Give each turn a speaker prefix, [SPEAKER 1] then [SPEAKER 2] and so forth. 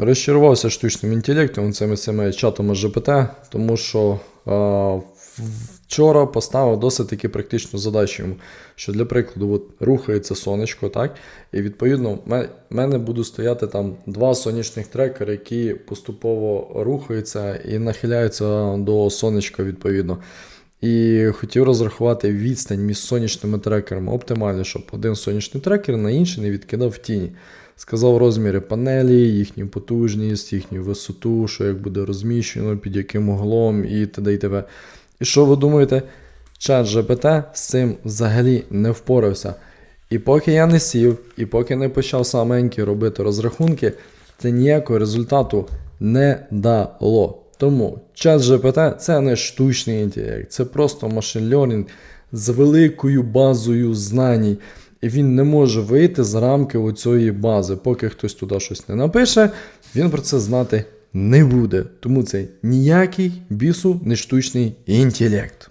[SPEAKER 1] розчарувався штучним інтелектом, цими цими чатами ЖПТ, тому що е, вчора поставив досить таки практичну задачу йому, що для прикладу, от рухається сонечко, так? І відповідно в мене будуть стояти там два сонячних трекери, які поступово рухаються і нахиляються до сонечка відповідно. І хотів розрахувати відстань між сонячними трекерами оптимально, щоб один сонячний трекер на інший не відкидав в тіні. Сказав розміри панелі, їхню потужність, їхню висоту, що як буде розміщено, під яким углом і т.д. і т.п. І що ви думаєте? Чат GPT з цим взагалі не впорався. І поки я не сів, і поки не почав саменьки робити розрахунки, це ніякого результату не дало. Тому чат GPT це не штучний інтелект, це просто машин learning з великою базою знань. І він не може вийти з рамки оцієї бази. Поки хтось туди щось не напише, він про це знати не буде. Тому це ніякий бісу не штучний інтелект.